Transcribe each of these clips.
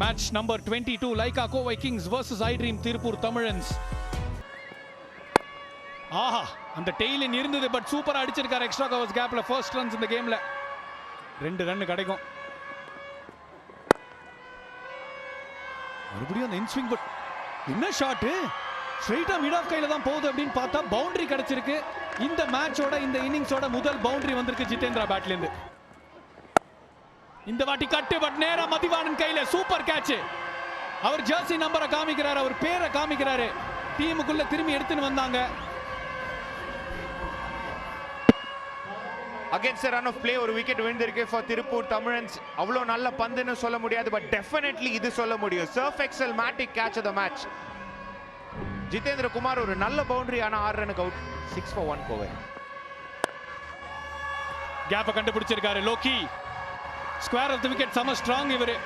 Match number twenty two Lyca Kovai kings versus iDream Tiruppur Tamizhans ஆஹா அந்த டெய்லின் இருந்தது but சூப்பரா அடிச்சிருக்காரு எக்ஸ்ட்ரா கவர்ஸ் கேப்ல ஃபர்ஸ்ட் ரன்ஸ் இந்த கேம்ல ரெண்டு ரன் கிடைக்கும். மறுபடியும் அந்த இன்ஸ்விங் பட் என்ன ஷாட்டு ஸ்ட்ரைட்டா மிட் ஆஃப் கையில தான் போகுது அப்படின்னு பார்த்தா பவுண்டரி கிடைச்சிருக்கு. இந்த மேட்சோட இந்த இன்னிங்ஸோட முதல் பவுண்டரி வந்திருக்கு ஜிதேந்திரா பேட்ல இருந்து. இந்த வாட்டி கட்டு பட் நேரா மதிவாணன் கையில சூப்பர் கேட்ச் அவர் ஜெர்சி நம்பரை காமிக்கிறாரு அவர் பேரை காமிக்கிறாரு. டீமுக்குள்ள திரும்பி எடுத்துன்னு வந்தாங்க. அகேன்ஸ்ட் ரன் ஆஃப் பிளே ஒரு விக்கெட் விழுந்திருக்கு ஃபார் திருப்பூர் தமிழன்ஸ் அவ்வளோ நல்ல பந்துன்னு சொல்ல முடியாது பட் டெஃபினெட்லி இது சொல்ல முடியும். Surf Excel matic catch the match Jitendra Kumar ஒரு நல்ல பவுண்டரி ஆனா ஆறு ரனுக்கு out six for one Kovai. கேப்பை கண்டுபிடிச்சிருக்காரு லோக்கி ஸ்கொயர் ஆஃப் தி விக்கெட் செம ஸ்ட்ராங் இவரு.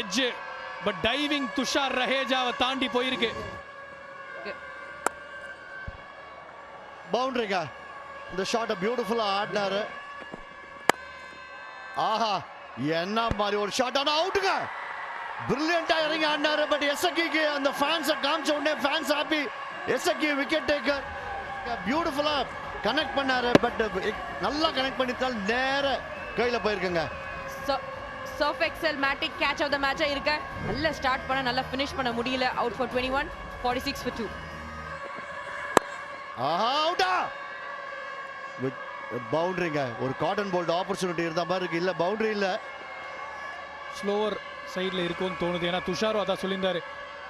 எட்ஜ் பட் டைவிங் துஷார் ரஹேஜாவை தாண்டி போயிருக்கு. பவுண்டரிங்க இந்த ஷாட்டை பியூட்டிஃபுல்லாக ஆடினாரு. ஆஹா என்ன மாதிரி ஒரு ஷாட் ஆனால் அவுட்டுங்க பிரில்லியண்டாக இறங்கி ஆடினாரு பட் எஸ்எக்கிக்கு அந்த ஃபேன்ஸை காமிச்ச உடனே ஃபேன்ஸ் ஹாப்பி எஸ்எக்கி விக்கெட் டேக்கர் பியூட்டிஃபுல்லாக கனெக்ட் பண்ணாரு பட் நல்லா கனெக்ட் பண்ணிட்டால் நேர கையில் போயிருக்குங்க. Surf Excel matic catch of the மேட்சா இருக்க. நல்லா ஸ்டார்ட் பண்ண நல்லா ஃபினிஷ் பண்ண முடியல. Out for twenty one forty six for two ஆஹா அவுட்டா பவுண்டரிங்க ஒரு காட்டன் போல்ட் ஆப்பர்ச்சுனிட்டி இருந்த மாதிரி இருக்கு. இல்லை பவுண்டரி இல்லை. ஸ்லோவர் சைடில் இருக்கும்னு தோணுது. ஏன்னா துஷாரும் அதான் சொல்லியிருந்தாரு.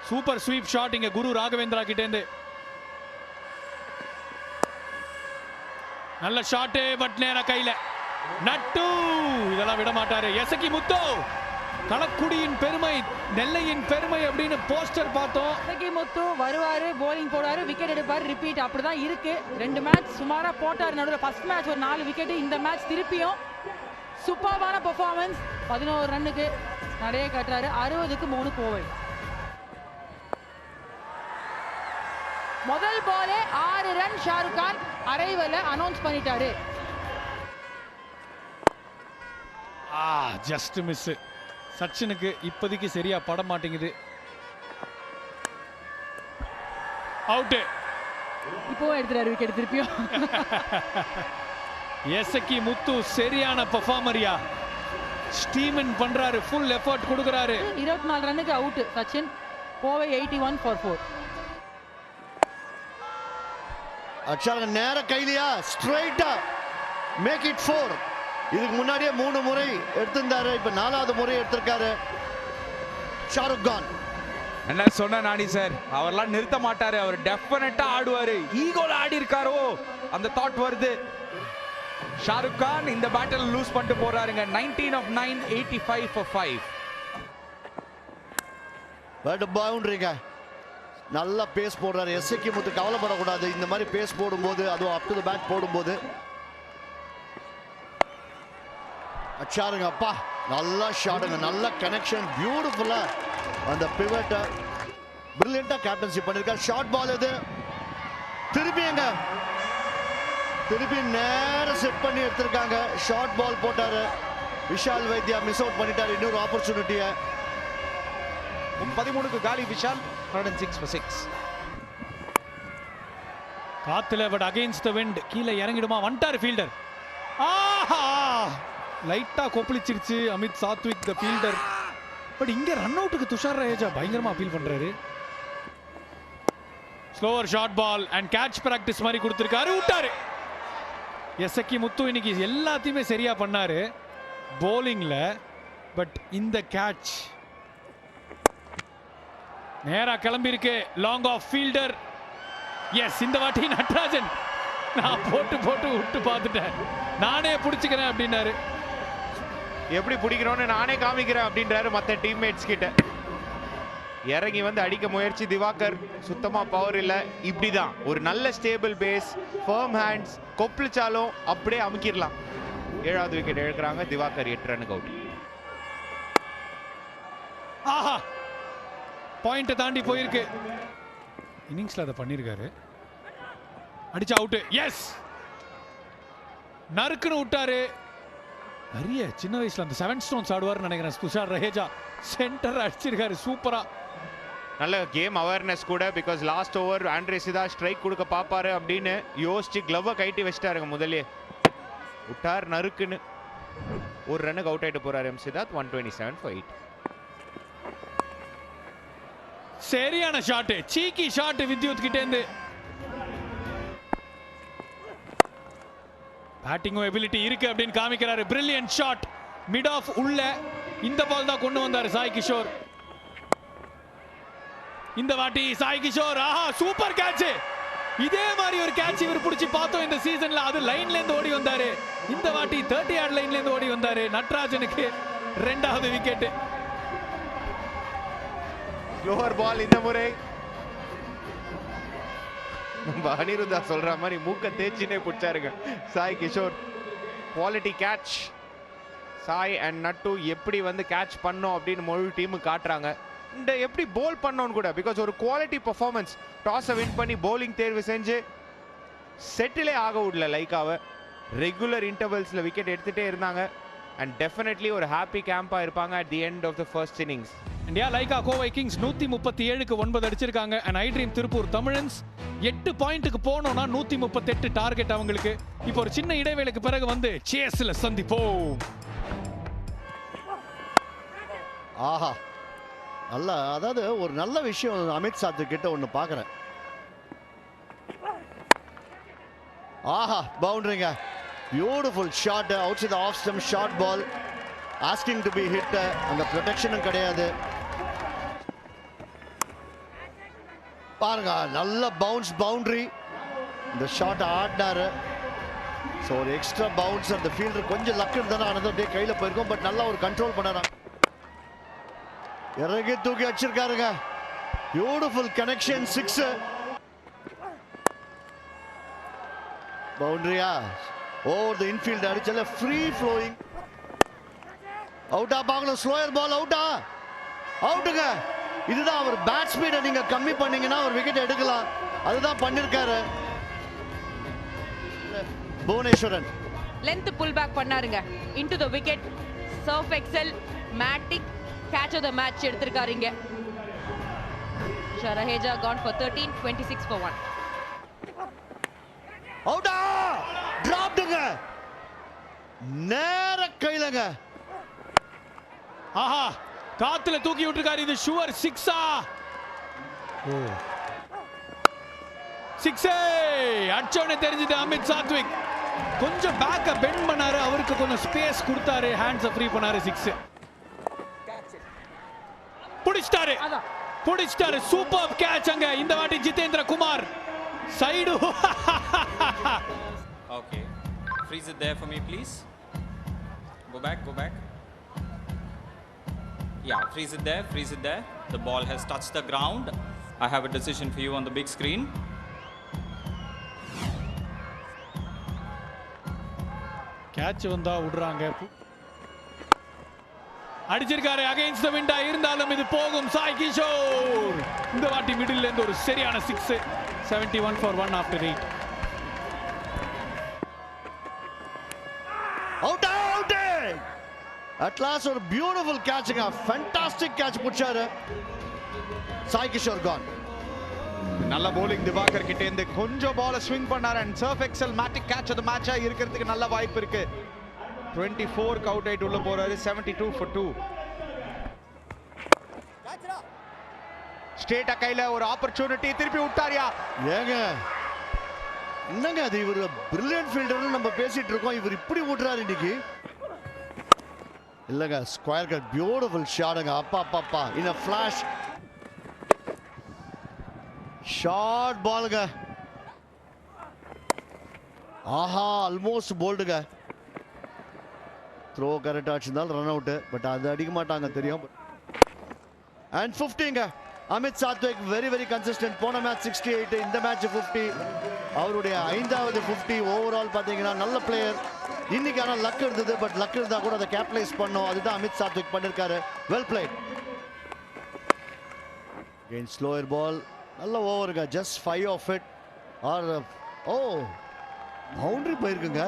சூப்பர் ஸ்வீப் ஷாட் இங்க குரு ராகவேந்திரா கிட்டேருந்து நல்ல ஷாட்டு பட் நேர கையில. நட்டு! இதெல்லாம் விட மாட்டாரு. எசக்கி முத்து! களக்குடியின் பெருமை நெல்லையின் பெருமை அப்படின்னு போஸ்டர் பார்த்தோம். இசக்கி முத்து வருவாரு போலிங் போடுவாரு விக்கெட் எடுப்பாரு ரிப்பீட் அப்படிதான் இருக்கு. ரெண்டு மேட்ச் சுமாரா போட்டார் நடுவில். ஃபர்ஸ்ட் மேட்ச் ஒரு நாலு விக்கெட் இந்த மேட்ச் திருப்பியும் சூப்பர்வான பெர்ஃபார்மன்ஸ் பதினோரு ரன்னுக்கு நிறைய கட்டுறாரு. அறுபதுக்கு மூணு கோவை முதல் பாலே ஆறு ரன் ஷாருக் கான் அரைவல அனௌன்ஸ் பண்ணிட்டாரு. ஆ ஜஸ்ட் மிஸ் சச்சினுக்கு இப்போதைக்கு சரியா பட மாட்டேங்குது. அவுட்டு இப்போவும் எடுத்துறாரு விக்கெட் திருப்பியும். எசக்கி முத்து சரியான பெர்ஃபார்மரியா ஸ்டீமன் பண்றாரு ஃபுல் எஃபர்ட் கொடுக்கறாரு. இருபத்தி நாலு ரன்னுக்கு out Sachin. Kovai eighty one for four அக்ஷாங்க நேர கைலியா ஸ்ட்ரைட்டா மேக் இட் ஃபோர் இதுக்கு முன்னாடியே மூணு முறை எடுத்திருந்தாரு. இப்ப நாலாவது முறை எடுத்திருக்காரு. ஷாருக் கான். என்ன சொன்ன நானி சார் அவர்லாம் நிறுத்த மாட்டாரு. அவர் டெஃபினட்டா ஆடுவாரு. ஈகோல ஆடி இருக்காரோ? அந்த தாட் வருது. ஷாருக் கான் இந்த பேட்டில் லூஸ் பண்ணிட்டு போறாருங்க. Nineteen off nine eighty five for five but பவுண்டரிங்க நல்லா பேஸ் போடுறாரு. எஸ்ஐக்கு முத்து கவலைப்படக்கூடாது. இந்த மாதிரி பேஸ் போடும்போது அதுவும் அப் டு த பேட் போடும்போது. அச்சாருங்க அப்பா. நல்லா ஷாட்டுங்க நல்ல கனெக்ஷன் பியூட்டிஃபுல்லா அந்த பிவட்டை பிரில்லியண்டா கேப்டன்சி பண்ணிருக்காரு. ஷார்ட் பால் இது. திருப்பிங்க. திருப்பி நேரம் செட் பண்ணி எடுத்திருக்காங்க. ஷார்ட் பால் போட்டாரு. விஷால் வைத்தியா மிஸ் அவுட் பண்ணிட்டாரு. இன்னொரு ஆப்பர்ச்சுனிட்டியை பதிமூணுக்கு காலி விஷால். ஹண்ட்ரட் சிக்ஸ் சிக்ஸ் காத்துல பட் அகைன்ஸ்ட் த விண்ட் கீழே இறங்கிடுமா? வந்துட்டார் ஃபீல்டர் ஆஹா! லைட்டா கொப்பளிச்சிருச்சு Amit Sathvik the fielder but இங்க ரன் அவுட்டுக்கு துஷார் ரேஜா பயங்கரமா அப்பீல் பண்றாரு. Slower short ball and catch practice மாதிரி கொடுத்துருக்காரு. விட்டாரு. எஸ்எக்கி முத்து இன்னைக்கு எல்லாத்தையுமே சரியா பண்ணாரு. போலிங்ல பட் இந்த கேட்ச் நேரா கிளம்பி இருக்கு லாங் ஆஃப் ஃபீல்டர் எஸ் இந்த வாட்டி நட்ராஜன். நான் போட்டு போட்டு விட்டு பார்த்துட்டேன். நானே பிடிச்சிக்கிறேன் அப்படின்னாரு. எப்படி பிடிக்கிறோன்னு நானே காமிக்கிறேன் அப்படின்றாரு மற்ற டீம்மேட்ஸ் கிட்ட. இறங்கி வந்து அடிக்க முயற்சி திவாகர். சுத்தமா பவர் இல்ல. இப்படிதான். ஒரு நல்ல ஸ்டேபிள் பேஸ் ஃபர்ம் ஹேண்ட்ஸ் கொப்பளிச்சாலும் அப்படியே அமுக்கிடலாம். ஏழாவது விக்கெட் இழக்கிறாங்க திவாகர் எட்டு ரனுக்கு அவுட் ஆஹா பாயிண்ட்டை தாண்டி போயிருக்கு. இன்னிங்ஸ்ல அதை பண்ணியிருக்காரு அடிச்சு அவுட்டு எஸ் நறுக்குன்னு விட்டாரு. நிறைய சின்ன வயசுல அந்த செவன் ஸ்டோன்ஸ் ஆடுவார்னு நினைக்கிறேன். துஷார் ரஹேஜா சென்டர் அடிச்சிருக்காரு. சூப்பரா நல்ல கேம் அவேர்னஸ் கூட because last over Andre Siddharth strike கொடுக்க பாப்பாரு அப்படின்னு யோசிச்சு க்ளவ்வை கைட்டி வச்சிட்டாருங்க முதலே விட்டார் நறுக்குன்னு. ஒரு ரன்னுக்கு அவுட் ஆயிட்டு போறாரு M Sidhath one twenty seven five eight சரியான ஷாட்டு. சீக்கி ஷாட் வித்யுத் கிட்ட இருந்து பேட்டிங்கும் எபிலிட்டி இருக்கு அப்படின்னு காமிக்கிறாரு. பிரில்லியன் ஷாட் மிட் ஆஃப் உள்ள இந்த பால் தான் கொண்டு வந்தாரு சாய் கிஷோர். இந்த வாட்டி சாய் கிஷோர். ஆஹா சூப்பர் கேட்ச் இதே மாதிரி ஒரு கேட்ச் இவர் பிடிச்சி பார்த்தோம் இந்த சீசன்ல அது லைன்ல இருந்து ஓடி வந்தாரு. இந்த வாட்டி தேர்ட்டி ஆர்ட் லைன்ல இருந்து ஓடி வந்தாரு. நட்ராஜனுக்கு ரெண்டாவது விக்கெட் லோவர் பால் இந்த முறை. நம்ம அனிருத்தா சொல்ற மாதிரி மூக்க தேய்ச்சினே பிடிச்சாருங்க. Sai Kishore quality catch Sai and Nattu எப்படி வந்து கேட்ச் பண்ணோம் அப்படின்னு முழு டீமு காட்டுறாங்க. இந்த எப்படி போல் பண்ணோன்னு கூட பிகாஸ் ஒரு குவாலிட்டி பர்ஃபார்மன்ஸ் டாஸை வின் பண்ணி போலிங் தேர்வு செஞ்சு செட்டிலே ஆக விடல லைக்காவை ரெகுலர் இன்டர்வல்ஸில் விக்கெட் எடுத்துகிட்டே இருந்தாங்க. அண்ட் டெஃபினெட்லி ஒரு ஹாப்பி கேம்பாக இருப்பாங்க at the end of the first innings India Lyca Kovai kings நூத்தி முப்பத்தி ஏழுக்கு ஒன்பது அடிச்சிருக்காங்க. And I dream Tiruppur Tamizhans எட்டு பாயிண்ட்டுக்கு போனோம்னா நூத்தி முப்பத்தெட்டு டார்கெட் அவங்களுக்கு. இப்போ ஒரு சின்ன இடைவேளைக்கு பிறகு வந்து சேஸ்ல சந்திப்போம். ஆஹா. நல்ல அதாவது ஒரு நல்ல விஷயம் அமித் சாத்து கிட்ட ஒன்று பார்க்குறேன் ஆஹா பவுண்டரிங்க. Beautiful shot outside off stump short ball asking to be hit அந்த ப்ரொடெக்ஷனும் கிடையாது. பாருங்க நல்ல பவுன்ஸ் பவுண்டரி இந்த ஷாட் ஆடினாரு. ஸோ ஒரு எக்ஸ்ட்ரா பவுன்ஸ் அந்த ஃபீல்டர் கொஞ்சம் லக் இருந்தாலும் ஆனது அப்படியே கையில் போயிருக்கும். பட் நல்லா ஒரு கண்ட்ரோல் பண்ணாராம் இறங்கி தூக்கி அடிச்சிருக்காருங்க பியூட்டிஃபுல் கனெக்ஷன் சிக்ஸ் பவுண்டரியா ஓவர் த இன்ஃபீல்ட் அடிச்சல ஃப்ரீ ஃப்ளோயிங் அவுட்டா பார்க்கணும் ஸ்லோயர் பால் அவுட்டா அவுட்டுங்க இதுதான் அவர் பேட் ஸ்பீடை நீங்க கம்மி பண்ணீங்கன்னா ஒரு விக்கெட் எடுக்கலாம். அதுதான் பண்ணிருக்காரு. Bhuvaneswaran. Length pull back பண்ணாருங்க. Into the wicket Surf Excel matic catch of the match எடுத்திருக்காரு இங்க. ஷரஹேஜா Khan for thirteen twenty six for one அவுட்டா டிராப்டுங்க நேர கையிலங்க ஆஹா! காத்துல தூக்கி விட்டுருக்காரு இது ஷுவர் சிக்ஸா? ஓ. சிக்ஸே! அடிச்சவனே தெரிஞ்சது அமித் சாத்விக். கொஞ்சம் பேக்க பெண்ட் பண்ணாரு அவருக்கு கொஞ்சம் ஸ்பேஸ் கொடுத்தாரு ஹேண்ட்ஸ் ஃப்ரீ பண்ணாரு சிக்ஸ். புடிச்சிட்டாரு. புடிச்சிட்டாரு. சூப்பர் கேட்ச் அங்க. இந்த வாட்டி Jitendra Kumar. Side Okay. Freeze it there for me, please. Go back, go back. Yeah, freeze it there, freeze it there. The ball has touched the ground. I have a decision for you on the big screen. Catch வந்தா விடுறாங்க அடிச்சிருக்காரு against the விண்டா இருந்தாலும் இது போகும் சாய் கிஷோர் இந்த வாட்டி middle இருந்து ஒரு சரியான six seventy one for one after eight அவுட்டா அவுட் அட் லாஸ்ட் ஒரு பியூட்டிஃபுல் கேட்சுங்க ஃபேண்டாஸ்டிக் கேட்ச் பிடிச்சாரு. சாய் கிஷோர் கான் நல்ல bowling திவாகர் கிட்ட இருந்து கொஞ்சம் பால ஸ்விங் பண்ணாரு. And Surf Excel matic catch அந்த மேட்சா இருக்கிறதுக்கு நல்ல வாய்ப்பு இருக்கு. 24 ஃபோர் அவுட் ஆயிட்டு உள்ள போறாரு. 72 டூ ஃபார் டூ ஸ்டேட்டா கையில ஒரு ஆப்பர்ச்சுனிட்டி திருப்பி விட்டாரியா? ஏங்க என்னங்க அது? இவர் பிரில்லியன்ட் ஃபீல்டர்னு நம்ம பேசிட்டு இருக்கோம். இவர் இப்படி விடுறாரு இன்னைக்கு. இல்லைங்க ஸ்கொயர் கட் பியூட்டிஃபுல் ஷாட்டுங்க அப்பா அப்பா அப்பா. இன் ஃபிளாஷ் ஷார்ட் பாலுங்க ஆஹா ஆல்மோஸ்ட் போல்டுங்க த்ரோ கரெக்டாக அடிச்சிருந்தாலும் ரன் அவுட்டு பட் அது அடிக்க மாட்டாங்க தெரியும். And ஃபிஃப்டிங்க Amit Sathvik very very consistent போன மேட்ச் சிக்ஸ்டி எயிட் இந்த மேட்ச் ஃபிஃப்டி அவருடைய ஐந்தாவது ஃபிஃப்டி ஓவரால் பார்த்தீங்கன்னா நல்ல பிளேயர் இன்னைக்கு ஆனால் லக் இருந்தது பட் லக் இருந்தால் கூட அதை கேபிடலைஸ் பண்ணும். அதுதான் அமித் சாத்விக் பண்ணியிருக்காரு well played again slower ball நல்ல ஓவருங்க ஜஸ்ட் ஃபைவ் ஆஃப் இட் ஆர் ஓ பவுண்டரி போயிருக்குங்க.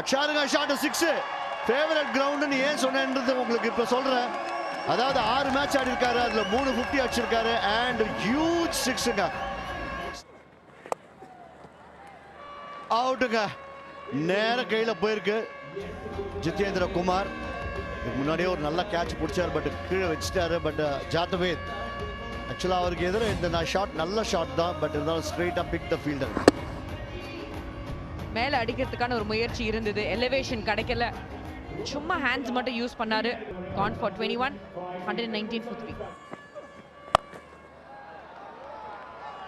அச்சாருங்க ஷாட் சிக்ஸ் ஃபேவரட் கிரவுண்டுன்னு ஏன் சொன்னேன்றது உங்களுக்கு இப்போ சொல்கிறேன் அதாவது ஆறு மேட்ச் ஆடி இருக்காரு அதுல மூணு பிப்டி அடிச்சிருக்காரு அண்ட் ஹியூஜ் சிக்ஸுங்க அவுட்டுங்க நேர கையில போயிருக்கு. ஜித்தேந்திர குமார் முன்னாடியே ஒரு நல்ல கேட்ச் பிடிச்சார் பட் கீழே வச்சுட்டாரு பட் uh, ஜாத்தவேத் ஆக்சுவலாக அவருக்கு எதிராக இந்த நான் ஷாட் நல்ல ஷாட் தான் பட் இருந்தாலும் ஸ்ட்ரெயிட்டாக பிக் த ஃபீல்டர் மேலே அடிக்கிறதுக்கான ஒரு முயற்சி இருந்தது. எலிவேஷன் கிடைக்கல. சும்மா ஹேண்ட்ஸ் மட்டும் யூஸ் பண்ணாரு. Khan for twenty one hundred nineteen for three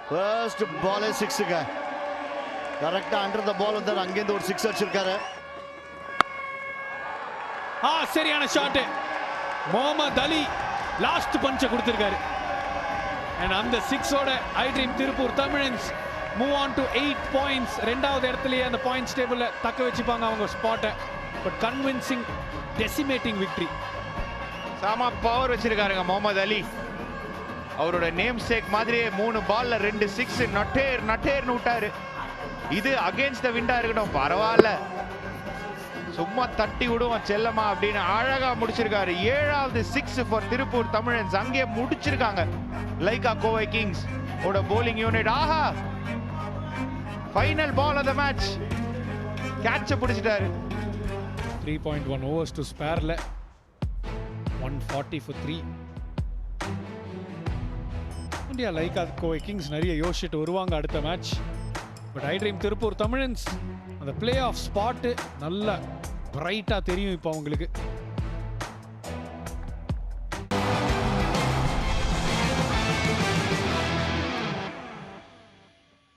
first பாலே சிக்ஸுங்க கரெக்டாக அண்டர் த பால் வந்தார் அங்கேருந்து ஒரு சிக்ஸ் அடிச்சிருக்காரு. ஆ சரியான ஷாட் முகமது அலி லாஸ்ட் பஞ்சை கொடுத்திருக்காரு. அண்ட் அந்த சிக்ஸோட iDream Tiruppur Tamizhans move on to eight points ரெண்டாவது இடத்துலயே அந்த பாயிண்ட்ஸ் டேபிளில் தக்க வச்சுப்பாங்க அவங்க ஸ்பாட்டை பட் கன்வின்சிங் டெசிமேட்டிங் விக்டரி சாமா பவர் வச்சிருக்காருங்க முகமது அலி அவரோட நேம் சேக் மாதிரியே மூணு பால்ல ரெண்டு சிக்ஸ் நட்டேர் நட்டேர்னு விட்டாரு. இது அகேன்ஸ்ட் த விண்டா இருக்கட்டும் பரவாயில்ல. சும்மா தட்டி விடுவோம் செல்லமா அப்படின்னு அழகா முடிச்சிருக்காரு. ஏழாவது சிக்ஸ் ஃபார் திருப்பூர் தமிழன்ஸ் அங்கே முடிச்சிருக்காங்க. லைகா கோவை கிங்ஸ் ஓட bowling unit Aha! Final ball of the match கேட்ச பிடிச்சிட்டாரு. Three point one overs to ஸ்பேரில் one forty four three India like அது கோவை கிங்ஸ் நிறைய யோசிச்சுட்டு வருவாங்க அடுத்த match but iDream Tiruppur Tamizhans அந்த பிளே ஆஃப் ஸ்பாட்டு நல்ல பிரைட்டாக தெரியும் இப்போ அவங்களுக்கு.